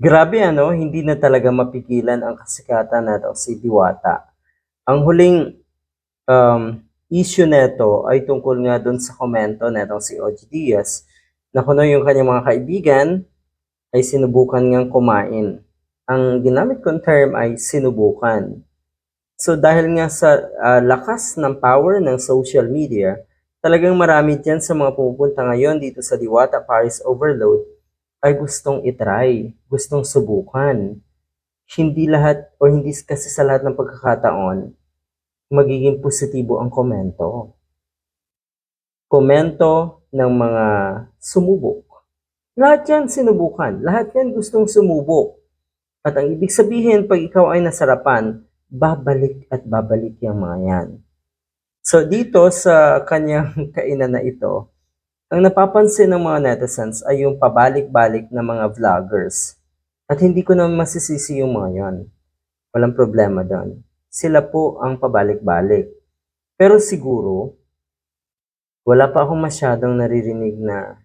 Grabe ano, hindi na talaga mapigilan ang kasikatan na si Diwata. Ang huling um, issue neto ay tungkol nga dun sa komento netong si OG Diaz na kuno yung kanyang mga kaibigan ay sinubukan ngang kumain. Ang ginamit kong term ay sinubukan. So dahil nga sa ah, lakas ng power ng social media, talagang marami dyan sa mga pumupunta ngayon dito sa Diwata Paris Overload ay gustong itry, gustong subukan. Hindi lahat o hindi kasi sa lahat ng pagkakataon magiging positibo ang komento. Komento ng mga sumubok. Lahat yan sinubukan. Lahat yan gustong sumubok. At ang ibig sabihin, pag ikaw ay nasarapan, babalik at babalik yung mga yan. So dito sa kanyang kainan na ito, ang napapansin ng mga netizens ay yung pabalik-balik na mga vloggers. At hindi ko naman masisisi yung mga yon. Walang problema doon. Sila po ang pabalik-balik. Pero siguro, wala pa akong masyadong naririnig na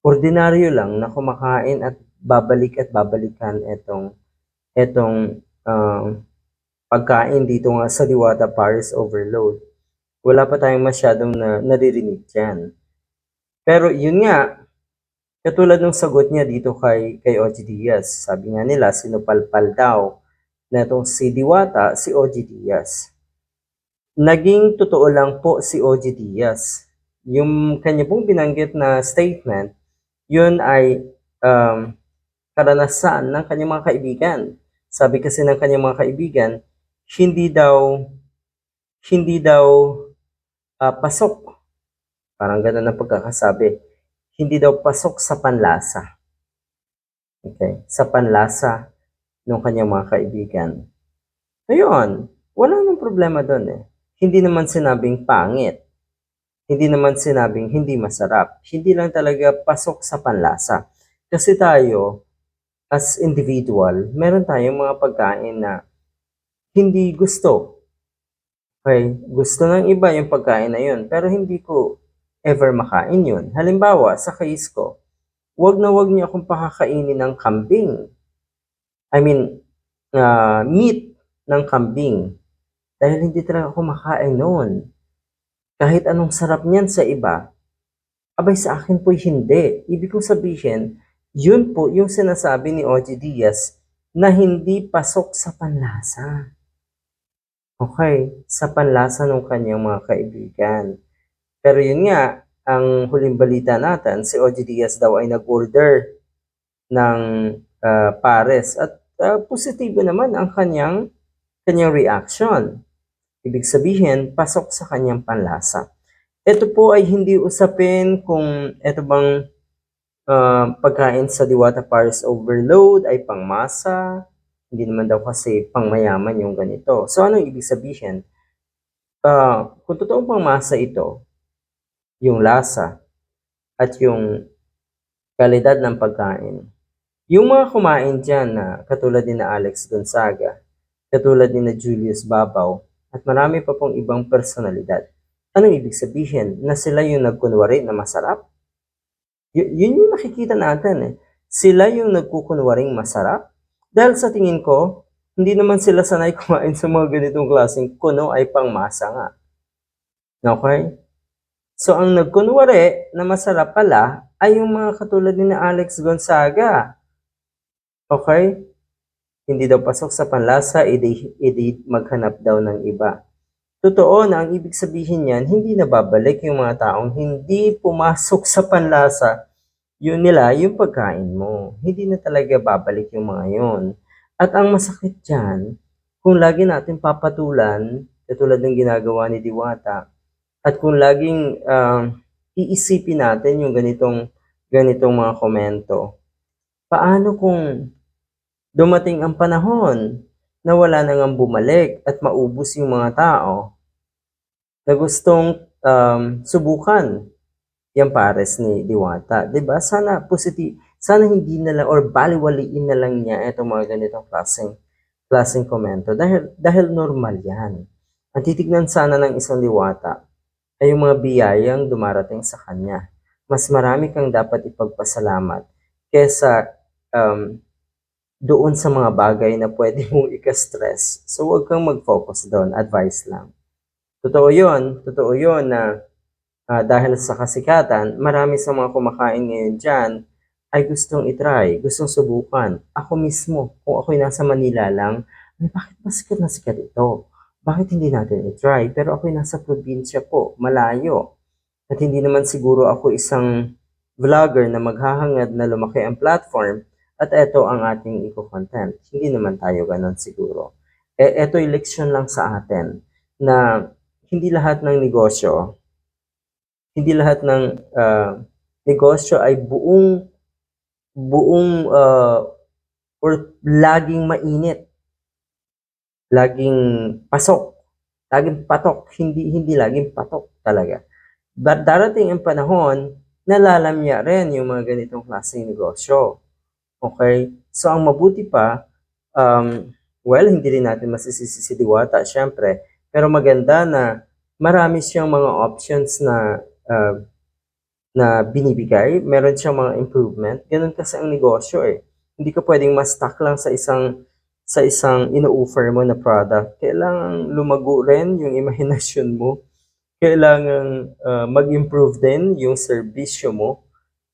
ordinaryo lang na kumakain at babalik at babalikan etong etong um, pagkain dito nga sa Diwata Paris Overload. Wala pa tayong masyadong na, naririnig dyan. Pero yun nga, katulad ng sagot niya dito kay, kay OG Diaz, sabi nga nila, sinupalpal daw na itong si Diwata, si OG Diaz. Naging totoo lang po si OG Diaz. Yung kanya pong binanggit na statement, yun ay um, karanasan ng kanyang mga kaibigan. Sabi kasi ng kanyang mga kaibigan, hindi daw hindi daw ah, pasok Parang ganun ang pagkakasabi. Hindi daw pasok sa panlasa. Okay? Sa panlasa ng kanyang mga kaibigan. Ayun, wala nang problema doon eh. Hindi naman sinabing pangit. Hindi naman sinabing hindi masarap. Hindi lang talaga pasok sa panlasa. Kasi tayo, as individual, meron tayong mga pagkain na hindi gusto. Okay? Gusto ng iba yung pagkain na yun, pero hindi ko ever makain yun. Halimbawa, sa case ko, wag na wag niyo akong pakakainin ng kambing. I mean, uh, meat ng kambing. Dahil hindi talaga ako makain noon. Kahit anong sarap niyan sa iba, abay sa akin po'y hindi. Ibig kong sabihin, yun po yung sinasabi ni OG Diaz na hindi pasok sa panlasa. Okay, sa panlasa ng kanyang mga kaibigan. Pero yun nga, ang huling balita natin, si OG Diaz daw ay nag-order ng uh, pares at uh, positibo naman ang kanyang kanyang reaction. Ibig sabihin, pasok sa kanyang panlasa. Ito po ay hindi usapin kung ito bang uh, pagkain sa Diwata Paris Overload ay pangmasa, hindi naman daw kasi pangmayaman yung ganito. So, anong ibig sabihin? Uh, kung totoong pangmasa ito, yung lasa, at yung kalidad ng pagkain. Yung mga kumain dyan na katulad ni na Alex Gonzaga, katulad ni na Julius Babaw, at marami pa pong ibang personalidad. Anong ibig sabihin? Na sila yung nagkunwari na masarap? Y- yun yung nakikita natin eh. Sila yung nagkukunwaring masarap? Dahil sa tingin ko, hindi naman sila sanay kumain sa mga ganitong klaseng kuno ay pangmasa nga. Okay? So, ang nagkunwari na masarap pala ay yung mga katulad ni Alex Gonzaga. Okay? Hindi daw pasok sa panlasa, edi, maghanap daw ng iba. Totoo na ang ibig sabihin niyan, hindi na babalik yung mga taong hindi pumasok sa panlasa yun nila, yung pagkain mo. Hindi na talaga babalik yung mga yun. At ang masakit dyan, kung lagi natin papatulan, katulad ng ginagawa ni Diwata, at kung laging uh, iisipin natin yung ganitong ganitong mga komento, paano kung dumating ang panahon na wala na nang bumalik at maubos yung mga tao na gustong um, subukan yung pares ni Diwata. 'di ba Sana positive, sana hindi na lang or baliwaliin na lang niya itong mga ganitong klaseng klaseng komento dahil dahil normal yan. Ang titignan sana ng isang diwata ay yung mga biyayang dumarating sa Kanya. Mas marami kang dapat ipagpasalamat kesa um, doon sa mga bagay na pwede mong ika-stress. So, huwag kang mag-focus doon. Advice lang. Totoo yun. Totoo yun na ah, dahil sa kasikatan, marami sa mga kumakain ngayon dyan ay gustong itry, gustong subukan. Ako mismo, kung ako'y nasa Manila lang, ay bakit ba na sikat ito? Bakit hindi natin itry? Pero ako'y nasa probinsya po, malayo. At hindi naman siguro ako isang vlogger na maghahangad na lumaki ang platform at eto ang ating eco-content. Hindi naman tayo ganon siguro. E, eto'y leksyon lang sa atin na hindi lahat ng negosyo, hindi lahat ng ah, negosyo ay buong buong ah, or laging mainit. Laging pasok. Laging patok, hindi hindi laging patok talaga. But darating ang panahon na lalamya rin yung mga ganitong klaseng negosyo. Okay? So, ang mabuti pa, um, well, hindi rin natin masisisi si Diwata, syempre. Pero maganda na marami siyang mga options na uh, na binibigay. Meron siyang mga improvement. Ganun kasi ang negosyo eh. Hindi ka pwedeng ma-stuck lang sa isang sa isang ino-offer mo na product. Kailangan lumago rin yung imahinasyon mo. Kailangan uh, mag-improve din yung serbisyo mo.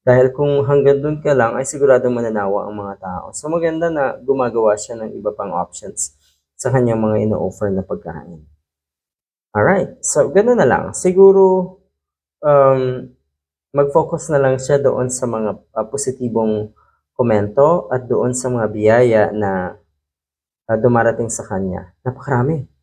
Dahil kung hanggang doon ka lang, ay siguradong mananawa ang mga tao. So maganda na gumagawa siya ng iba pang options sa kanyang mga ino-offer na pagkain. Alright, so gano'n na lang. Siguro, um, mag-focus na lang siya doon sa mga uh, positibong komento at doon sa mga biyaya na uh, dumarating sa kanya. Napakarami.